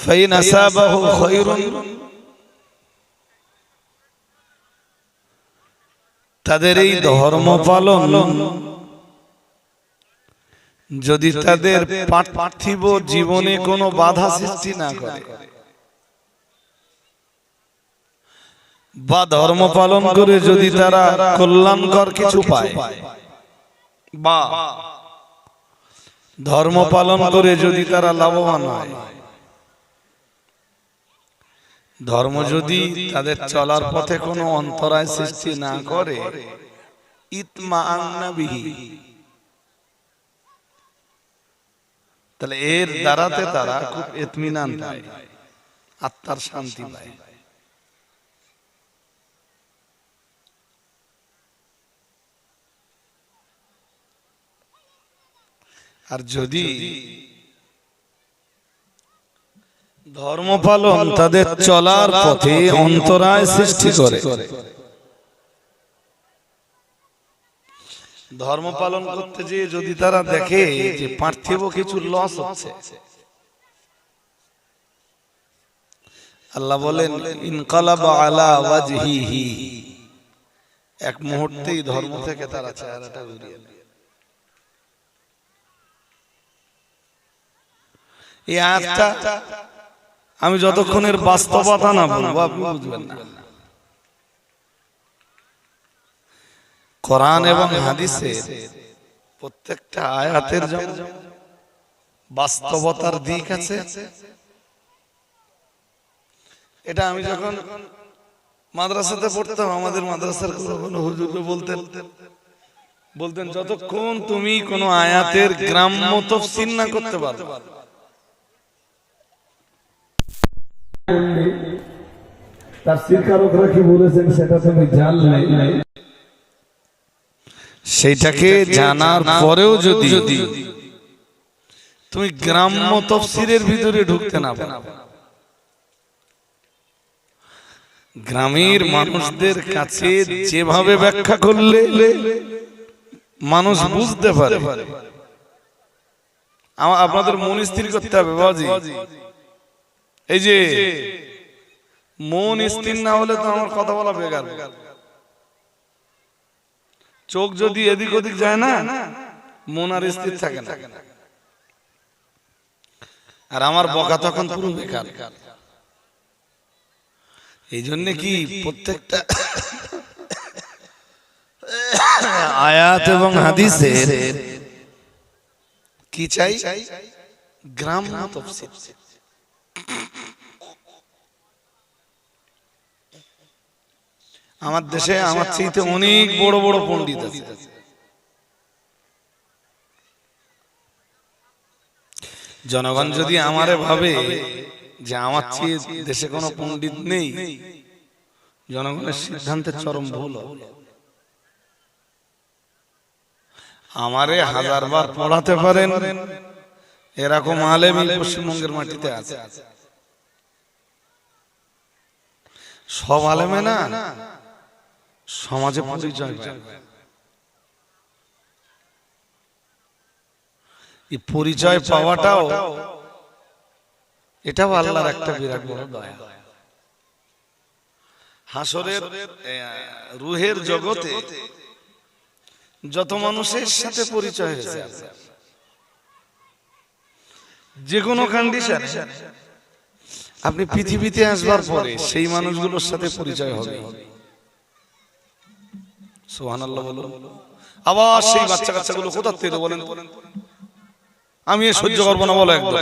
فإن أصابه خير তাদের এই ধর্ম পালন যদি তাদের পার্থিব জীবনে কোনো বাধা সৃষ্টি না করে বা ধর্ম পালন করে যদি তারা কল্যাণকর কিছু পায় বা ধর্ম পালন করে যদি তারা লাভবান হয় ধর্ম যদি তাদের চলার পথে কোনো অন্তরায় সৃষ্টি না করে ইতমা তাহলে এর দ্বারাতে তারা খুব এতমিনান পায় আত্মার শান্তি পায়। আর যদি ধর্ম পালন তাদের চলার পথে অন্তরায় সৃষ্টি করে। ধর্ম পালন করতে যেয়ে যদি তারা দেখে যে পার্থিব কিছু লস হচ্ছে আল্লাহ বলেন ইনকালাবা আলা ওয়াজহিহি। এক মুহূর্তেই ধর্ম থেকে তারা চেহারাটা ঘুরিয়ে এই আয়াতটা আমি যতক্ষণের বাস্তবতা না বলব আপনি বুঝবেন না। কোরআন এবং হাদিসের প্রত্যেকটা আয়াতের বাস্তবতার দিক আছে। এটা আমি যখন মাদ্রাসাতে পড়তাম আমাদের মাদ্রাসার কোনো কোনো হুজুর বলতেন বলতেন যতক্ষণ তুমি কোনো আয়াতের গ্রাম্য তফসিল না করতে পারবে তার শিরকারকরা কি বলেছেন সেটা তুমি জানলে। সেইটাকে জানার পরেও যদি তুমি গ্রাম্য তফসিরের ভিতরে ঢুকতে না গ্রামের মানুষদের কাছে যেভাবে ব্যাখ্যা করলে মানুষ বুঝতে পারে। আপনাদের মন স্থির করতে হবে বাবাজি। এই যে মন স্থির না হলে তো আমার কথা বলা বেকার। চোখ যদি এদিক ওদিক যায় না, মন আর স্থির থাকে না। আর আমার বকা তখন পুরো বেকার। এই জন্য কি প্রত্যেকটা আয়াত এবং হাদিসের কি চাই? গ্রাম তফসিল। আমার দেশে আমার চাইতে অনেক বড় বড় পণ্ডিত আছে। জনগণ যদি আমারে ভাবে যে আমার চেয়ে দেশে কোনো পণ্ডিত নেই জনগণের সিদ্ধান্তের চরম ভুল। আমারে হাজারবার পড়াতে পারেন। এরকম আলেম পশ্চিমবঙ্গের মাটিতে আছে। সব আলেমে না? সমাজে পরিচয় এই পরিচয় পাওয়াটাও এটাও আল্লাহর একটা বিরাট বড় দয়া। হাসরের রুহের জগতে যত মানুষের সাথে পরিচয় হয়েছে। যে কোনো কন্ডিশন আপনি পৃথিবীতে আসবার পরে সেই মানুষগুলোর সাথে পরিচয় হবে। সোহান আল্লাহ বলো আবার সেই বাচ্চা কাচ্চাগুলো কোথার থেকে বলেন আমি সহ্য করব না বলো একদম।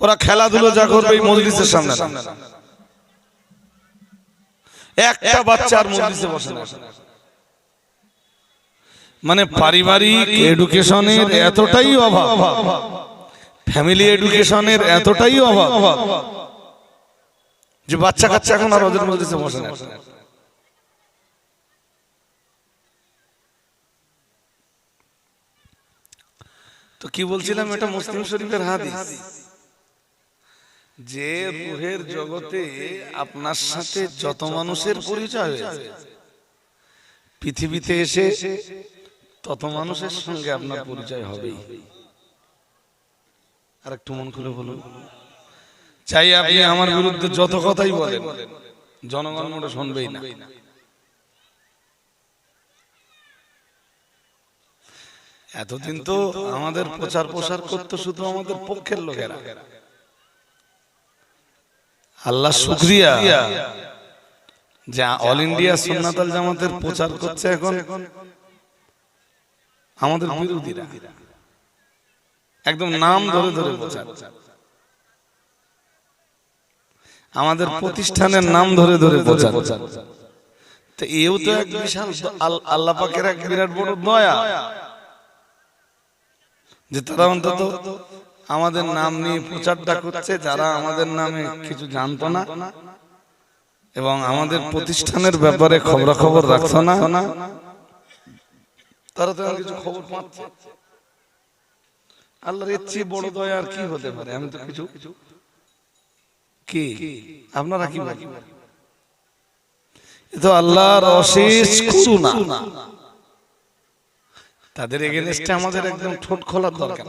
ওরা খেলাধুলো যা করবে এই মজলিসের সামনে একটা বাচ্চা আর মজলিসে বসে মানে পারিবারিক এডুকেশনের এতটাই অভাব। ফ্যামিলি এডুকেশনের এতটাই অভাব। যে বাচ্চা কাচ্চা এখন আর ওদের মজলিসে বসে না তো কি বলছিলাম, এটা মুসলিম শরীফের হাদিস। যে রুহের জগতে আপনার সাথে যত মানুষের পরিচয় পৃথিবীতে এসে তত মানুষের সঙ্গে আপনার পরিচয় হবেই। আর একটু মন খুলে বলুন। চাই আপনি আমার বিরুদ্ধে যত কথাই বলেন। জনগণ মোটে শুনবেই না। এতদিন তো আমাদের প্রচার প্রসার করতো শুধু আমাদের পক্ষের লোকেরা। আল্লাহ শুক্রিয়া। যে অল ইন্ডিয়া সুন্নাতাল জামাতের প্রচার করছে এখন। আমাদের বিরোধীরা। একদম নাম ধরে ধরে প্রচার প্রচার। আমাদের প্রতিষ্ঠানের নাম ধরে ধরে প্রচার তো এও তো এক বিশাল আল্লাহ পাকের এক বিরাট বড় দয়া। যে তারা অন্তত আমাদের নাম নিয়ে প্রচারটা করছে যারা আমাদের নামে কিছু জানতো না। এবং আমাদের প্রতিষ্ঠানের ব্যাপারে খবরাখবর রাখতো না। তারা তো কিছু খবর পাচ্ছে। আল্লাহর এর চেয়ে বড় দয়া আর কি হতে পারে? আমি তো কিছু কি? আপনারা কি বলেন? তো আল্লাহর অশেষ করুণা তাদের এগেনস্টে আমাদের একদম ঠোঁট খোলার দরকার।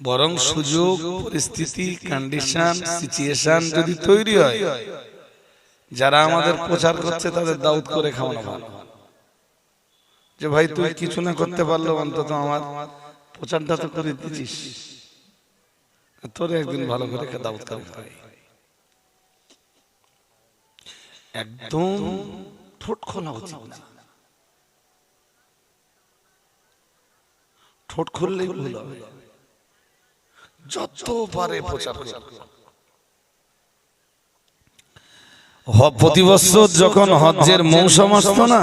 বরং সুযোগ পরিস্থিতি কন্ডিশন সিচুয়েশন যদি তৈরি হয় যারা আমাদের প্রচার করছে তাদের দাউদ করে খাওয়ানো ভালো। যে ভাই তুই কিছু না করতে পারল অন্তত আমার প্রচারটা তো করে দিচ্ছিস তোরে একদিন ভালো করে করে খাওয়াই একদম ঠোঁট খোলা উচিত না। ঠোঁট খুললেই ভুল হবে। যত পারে প্রচার প্রতি বছর যখন হজ্জের মৌসুম আসতো না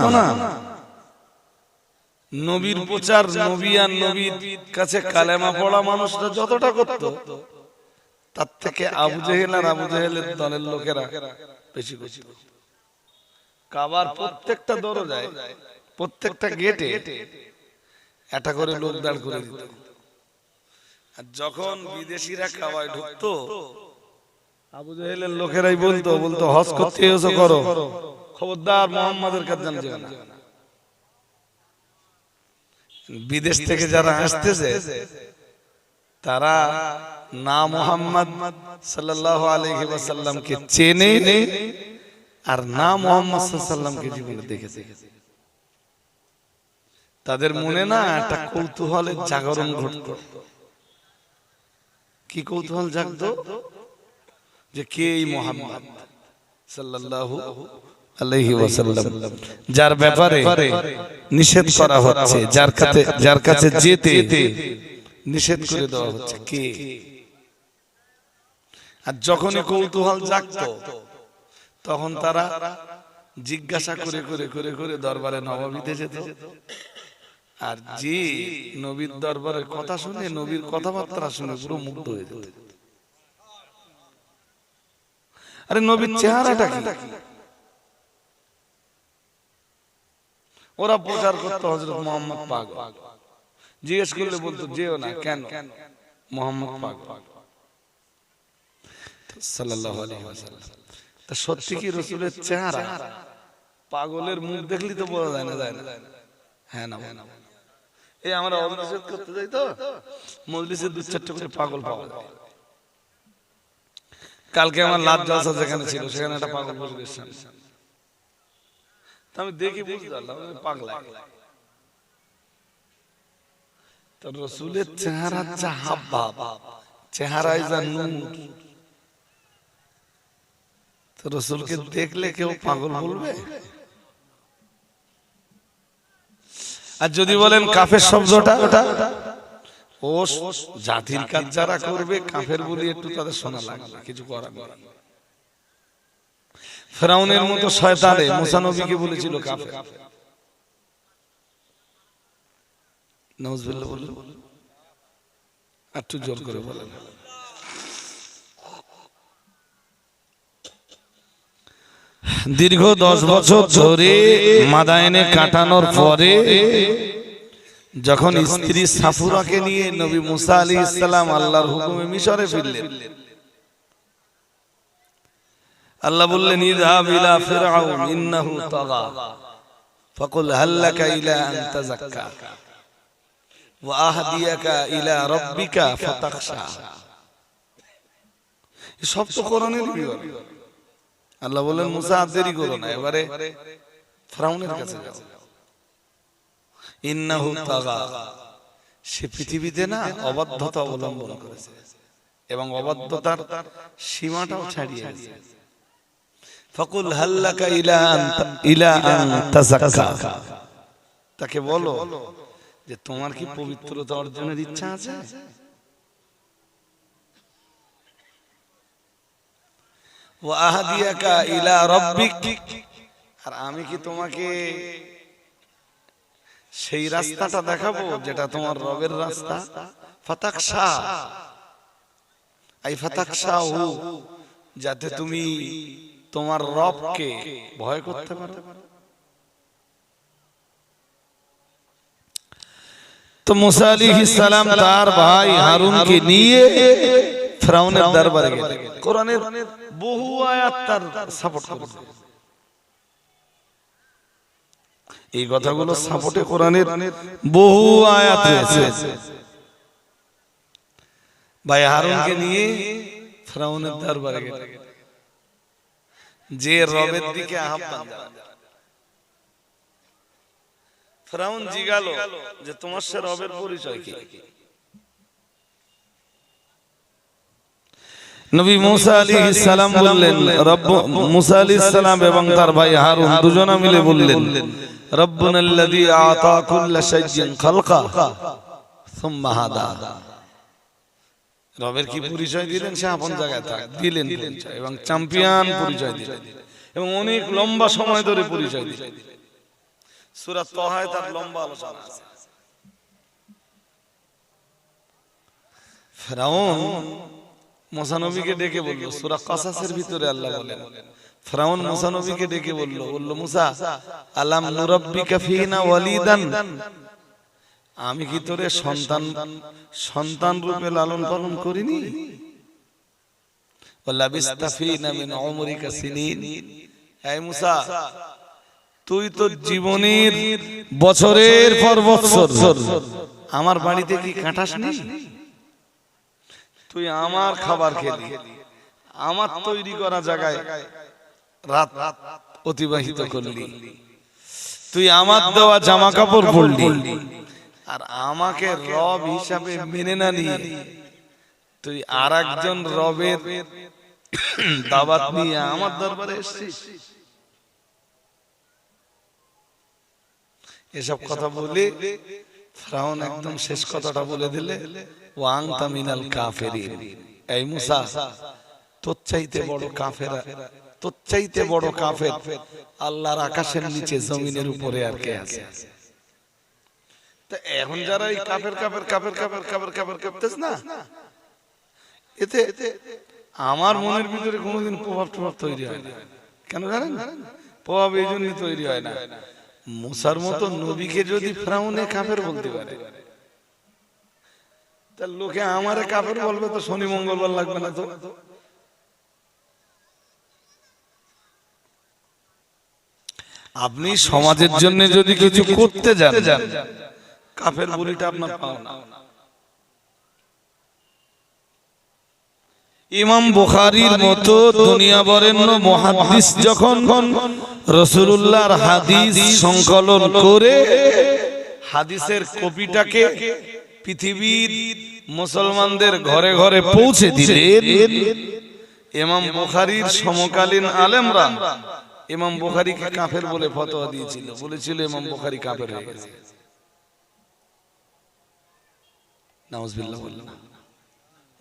নবীর প্রচার, নবী আর নবীর কাছে কালেমা পড়া মানুষরা যতটা করত, তার থেকে আবু জেহেল আর আবু জেহেলের দলের লোকেরা বেশি করত। কাবার প্রত্যেকটা দরজায়, প্রত্যেকটা গেটে একটা করে লোক দাঁড় করে দিত। আর যখন বিদেশিরা কাবায় ঢুকতো, আবু জাহেলের লোকেরাই বলতো বলতো, হজ করতে এসো করো। খবরদার মোহাম্মদের কাছে জানতে না। বিদেশ থেকে যারা আসতেছে, তারা না মোহাম্মদ সাল্লাল্লাহু আলাইহি ওয়াসাল্লামকে চেনে আর না মোহাম্মদ সাল্লাল্লাহু জীবনে দেখেছে। তাদের মনে না একটা কৌতূহলের জাগরণ ঘটত। কি কৌতূহল জাগত? যে কে এই মোহাম্মদ সাল্লাল্লাহু আলাইহি ওয়াসাল্লাম যার ব্যাপারে নিষেধ করা হচ্ছে যার কাছে যার কাছে যেতে নিষেধ করে দেওয়া হচ্ছে। কে? আর যখনই কৌতূহল জাগতো তখন তারা জিজ্ঞাসা করে করে করে করে দরবারে নবাবিতে যেত। আর যে নবীর দরবারের কথা শুনে নবীর কথাবার্তা শুনে পুরো মুগ্ধ হয়ে যেত। আরে নবীর চেহারাটা কি? ওরা প্রচার করতো হজরত মোহাম্মদ পাগল। জিজ্ঞেস করলে বলতো, যেও না, কেন? মোহাম্মদ তা সত্যি কি চেহারা? পাগলের মুখ দেখলি তো বোঝা যায় না যায় না? হ্যাঁ না এই আমরা অভিষেক করতে যাই তো? মজলিসে দু চারটে করে পাগল পাওয়া যায়। কালকে আমার লাভ জলসা যেখানে ছিল, সেখানে একটা পাগল বসে গেছিলাম তা আমি দেখি বুঝতে পারলাম পাগলা তো রসুলের চেহারা যা চেহারায় যা নূর তো রসুলকে দেখলে কেউ পাগল বলবে? আর যদি বলেন কাফের শব্দটা ও জাতির কাজ যারা করবে কাফের বলি একটু তাদের শোনা লাগবে কিছু করার। ফেরাউনের মতো শয়তানে মুসা নবীকে বলেছিল কাফের। নজবুল্লাহ বলল একটু জোর করে বলেন। দীর্ঘ দশ বছর ধরে মাদায়নে কাটানোর পরে যখন স্ত্রী সাফুরাকে নিয়ে নবী মুসা আলী ইসলাম আল্লাহর হুকুমে মিশরে ফিরলেন। আল্লাহ বললেন ইযহাব ইলা ফিরআউন ইন্নাহু তাগা। ফাকুল হাল লাকা ইলা আন তাযাক্কা ওয়া আহদিয়াকা ইলা রাব্বিকা ফাতাখশা। সব তো কোরআনের বিবরণ। আল্লাহ মুসা দেরি করো না এবারে কাছে যাও। ইন্নাহু তাগা। সে পৃথিবীতে না অবাধ্যতা অবলম্বন করেছে এবং অবাধ্যতার সীমাটাও ছাড়িয়ে গেছে ফকুল হাল্লাকা ইলা ইলা আন তাযাক্কা তাকে বলো যে তোমার কি পবিত্রতা অর্জনের ইচ্ছা আছে? ওয়া আহদিয়াকা ইলা রাব্বিক। আর আমি কি তোমাকে সেই রাস্তাটা দেখাবো যেটা তোমার রবের রাস্তা? ফাতাকশা। আই ফাতাকশা যাতে তুমি তোমার রবকে ভয় করতে পারো? তো মুসা সালাম তার ভাই হারুনকে নিয়ে ফিরাউনের দরবারে গেলেন। কোরআনের বহু আয়াত তার সাপোর্ট করেছে। এই কথাগুলো সাপোর্টে কোরআনের বহু আয়াত রয়েছে। ভাই হারুনকে নিয়ে ফিরাউনের দরবারে গেলেন। যে রবের দিকে আহ্বান জানায়। ফিরাউন জিগালো যে তোমার সে রবের পরিচয় কি নবী মুসা আলাইহিস সালাম বললেন রব্ব মুসা আলাইহিস সালাম এবং তার ভাই হারুন দুজনে মিলে বললেন রব্বুনা আল্লাযী আতা কুল্লা শাইইন খালকা সুম্মা হাদা রবের কি পরিচয় দিলেন? সে আপন জায়গায় থাক দিলেন পরিচয় এবং চ্যাম্পিয়ন পরিচয় দিলেন। এবং অনেক লম্বা সময় ধরে পরিচয় দিলেন। সূরা তহায় তার লম্বা আলোচনা আছে। ফেরাউন মুসানবীকে ডেকে বলল সূরা কাসাসের ভিতরে আল্লাহ বলেন ফেরাউন মুসানবীকে ডেকে বলল বলল মুসা আলাম নুরাব্বিকা ফিনা ওয়ালিদান। আমি কি তোরে সন্তান সন্তান রূপে লালন পালন করিনি? তুই তো জীবনের বছরের পর বছর আমার বাড়িতে কি কাটাস তুই আমার খাবার খেলি, আমার তৈরি করা জায়গায় রাত অতিবাহিত করলি। তুই আমার দেওয়া জামা কাপড় পরলি। আর আমাকে রব হিসাবে মেনে না নিয়ে তুই আর একজন রবের দাবাত নিয়ে আমার দরবারে এসছিস? এসব কথা বলে ফ্রাউন একদম শেষ কথাটা বলে দিলে ওয়াং তামিনাল কাফেরিন। এই মুসা তোর চাইতে বড় কাফেরা তোর চাইতে বড় কাফের আল্লাহর আকাশের নিচে জমিনের উপরে আর কে আছে? তা এখন যারা এই কাফের কাফের কাফের কাফের কাফের কাফের করতেছ না? এতে আমার মনের ভিতরে কোনোদিন প্রভাব প্রভাব তৈরি হয় না। কেন জানেন? প্রভাব এই জন্যই তৈরি হয় না। মুসার মতো নবীকে যদি ফ্রাউনে কাফের বলতে পারে। তা লোকে আমারে কাফের বলবে তো শনি মঙ্গলবার লাগবে না তো? আপনি সমাজের জন্য যদি কিছু করতে যান। কাফের বলিটা আপনার পাও না ইমাম বুখারীর মতো দুনিয়া বরেণ্য মুহাদ্দিস যখন রাসূলুল্লাহর হাদিস সংকলন করে হাদিসের কপিটাকে পৃথিবীর মুসলমানদের ঘরে ঘরে পৌঁছে দিলেন। ইমাম বুখারীর সমকালীন আলেমরা ইমাম বুখারীকে কাফের বলে ফতোয়া দিয়েছিল। বলেছিল ইমাম বুখারী কাফের হয়ে গেছে।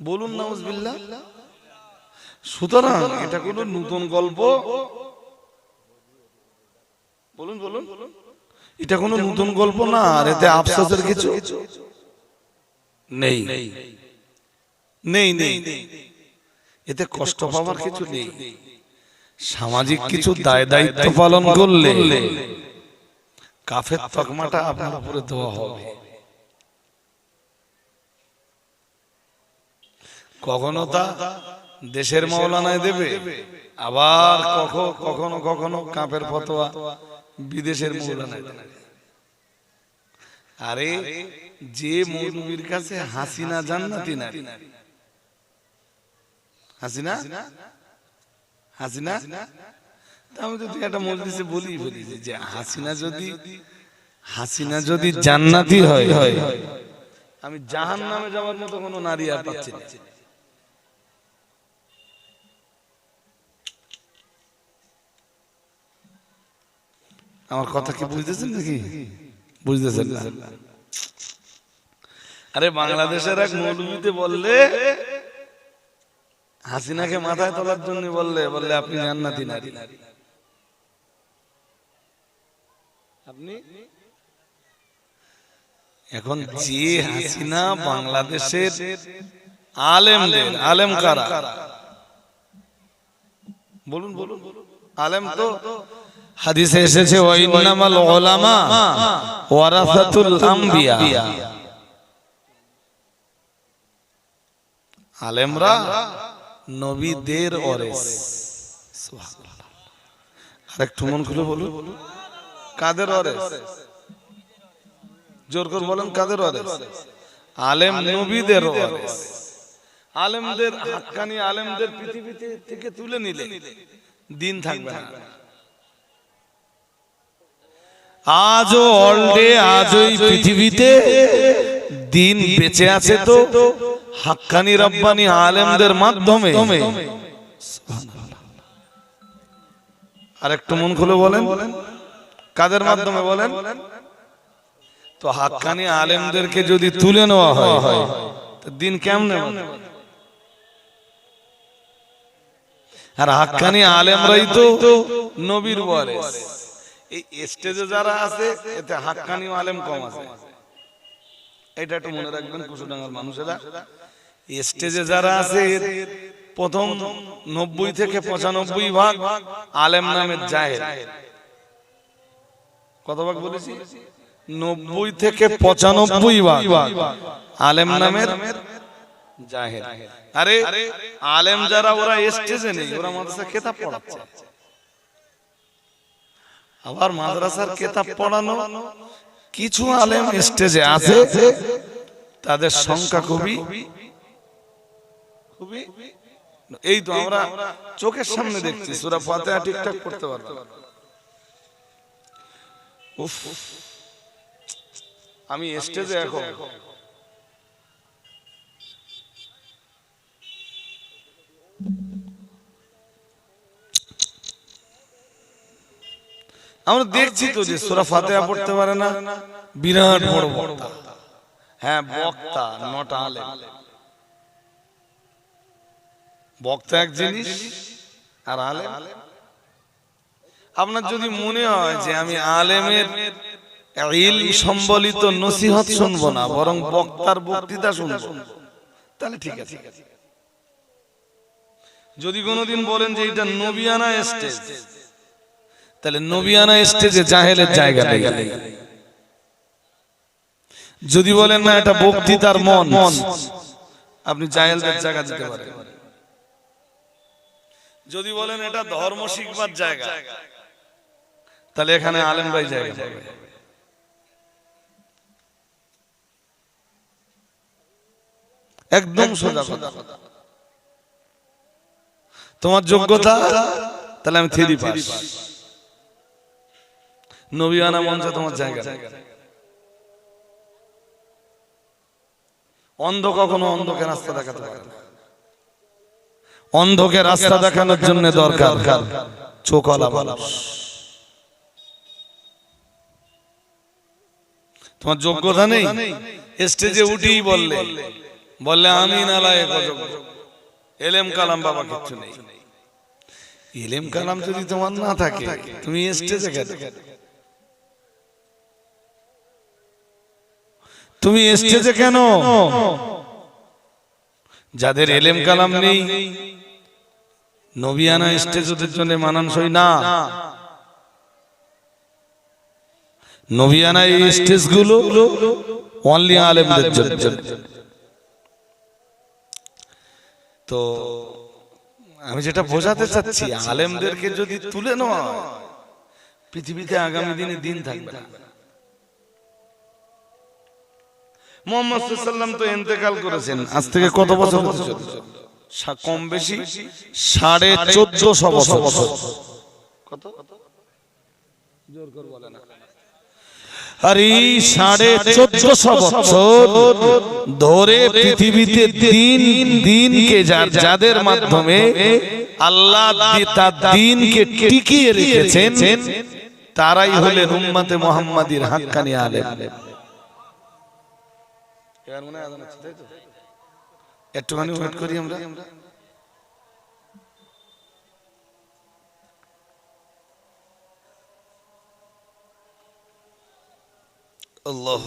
বলুন নাউজুবিল্লাহ। সুতরাং এটা কোনো নতুন গল্প। বলুন বলুন। এটা কোনো নতুন গল্প না আর এতে আফসোসের কিছু নেই। নেই। নেই এতে কষ্ট পাওয়ার কিছু নেই। সামাজিক কিছু দায় দায়িত্ব পালন করলে কাফের তকমাটা আপনার উপরে দেওয়া হবে। কখনো তা দেশের মাওলানায় দেবে? আবার কখনো কখনো কখনো কাপের ফতোয়া বিদেশের মৌলানা আরে, যে মৌলবীর কাছে হাসিনা জান্নাতি নারী। হাসিনা? হাসিনা? আমি তুই একটা মজলিসে বলি বলি যে হাসিনা যদি হাসিনা যদি জান্নাতি হয় হয় আমি জাহান নামে যাওয়ার মতো কোনো নারী আর পাচ্ছি না। আমার কথা কি বুঝতেছেন নাকি? বুঝতেছেন না। আরে বাংলাদেশের এক মৌলবীতে বললে হাসিনাকে মাথায় তোলার জন্য বললে বললে আপনি জান্নাতি নারী। আপনি? এখন যে হাসিনা বাংলাদেশের আলেমদের আলেম কারা বলুন বলুন আলেম তো হাদিসে এসেছে ওয়াইন্নামাল উলামা ওয়ারাসাতুল আম্বিয়া। আলেমরা নবীদের ওয়ারিস। সুবহানাল্লাহ। আরেকটু মন খুলে বলুন। কাদের ওয়ারিস? জোর করে বলেন কাদের ওয়ারিস? আলেম নবীদের ওয়ারিস। আলেমদের হাক্কানি আলেমদের পৃথিবীতে থেকে তুলে নিলে। দিন থাকবে না। আজও অলডে আজও এই পৃথিবীতে দিন বেঁচে আছে তো হাক্কানি রব্বানি আলেমদের মাধ্যমে। আর একটু মন খুলে বলেন। কাদের মাধ্যমে বলেন? তো হাক্কানি আলেমদেরকে যদি তুলে নেওয়া হয় দিন কেমনে? আর হাক্কানি আলেমরাই তো নবীর ওয়ারিস এই স্টেজে যারা আছে, এতে হাক্কানি আলেম কম আছে। এটা একটু মনে রাখবেন কুচুডাঙ্গার মানুষেরা। স্টেজে যারা আছে, প্রথম নব্বই থেকে পঁচানব্বই ভাগ আলেম নামের জাহের। কত ভাগ বলেছি? নব্বই থেকে পঁচানব্বই ভাগ আলেম নামের জাহের। আরে, আলেম যারা, ওরা স্টেজে নেই, ওরা মাদ্রাসা কেতাব পড়াচ্ছে। আবার মাদ্রাসার কেতাব পড়ানো? কিছু আলেম স্টেজে আছে। তাদের সংখ্যা খুবই খুবই এই তো আমরা চোখের সামনে দেখছি। সুরা ফাতিহা ঠিকঠাক করতে পারব। উফ। আমি স্টেজে এখন। আমরা দেখছি তো যে সুরা ফাতিহা পড়তে পারে না। বিরাট বড় বক্তা। হ্যাঁ বক্তা নট আলেম। বক্তা এক জিনিস আর আলেম। আপনার যদি মনে হয় যে আমি আলেমের ইল সম্বলিত নসিহত শুনব না বরং বক্তার বক্তৃতা শুনব। তাহলে ঠিক আছে। যদি কোনোদিন বলেন যে এটা নবিয়ানা স্টেজ তাহলে নবিয়ানা স্টেজে জাহেলের জায়গা নেই। যদি বলেন না, এটা বক্তৃতার মন আপনি জাহেলদের জায়গা দিতে পারেন। যদি বলেন এটা ধর্ম শিখবার জায়গা, তাহলে এখানে আলেম ভাই জায়গা পাবে। একদম সোজা কথা। তোমার যোগ্যতা, তাহলে আমি থ্রি পাস নবীয়ানা মঞ্চে তোমার জায়গা। অন্ধ কখনো অন্ধকে রাস্তা দেখাতে পারে অন্ধকে রাস্তা দেখানোর জন্য দরকার। চোখলা তোমার যোগ্যতা নেই? স্টেজে উঠেই বললে। বললে আমি এলেম কালাম বাবা কিচ্ছু নেই। এলেম কালাম যদি তোমার না থাকে, তুমি স্টেজে গেলে তুমি স্টেজে কেন? যাদের এলেম কালাম নেই নবিয়ানা স্টেজ ওদের জন্য মানানসই না। নবিয়ানা এই স্টেজগুলো অনলি আলেমদের জন্য। তো আমি যেটা বোঝাতে চাচ্ছি আলেমদেরকে যদি তুলে নেওয়া পৃথিবীতে আগামী দিনে দিন থাকবে না। মোহাম্মদ সাল্লাম তো এন্তেকাল করেছেন। আজ থেকে কত বছর? হতে চলল? সা- কম বেশি? সাড়ে চোদ্দশো বছর। কত? জোর করে বলে না। আর সাড়ে চোদ্দশো বছর ধরে পৃথিবীতে দিন দিনকে যাদের মাধ্যমে আল্লাহ তার দিনকে টিকিয়ে রেখেছেন তারাই হলেন উম্মাতে মোহাম্মদীর হাক্কানি আলেম। এবার মনে আজান হচ্ছে, তাই তো? একটুখানি ওয়েট করি আমরা। আল্লাহ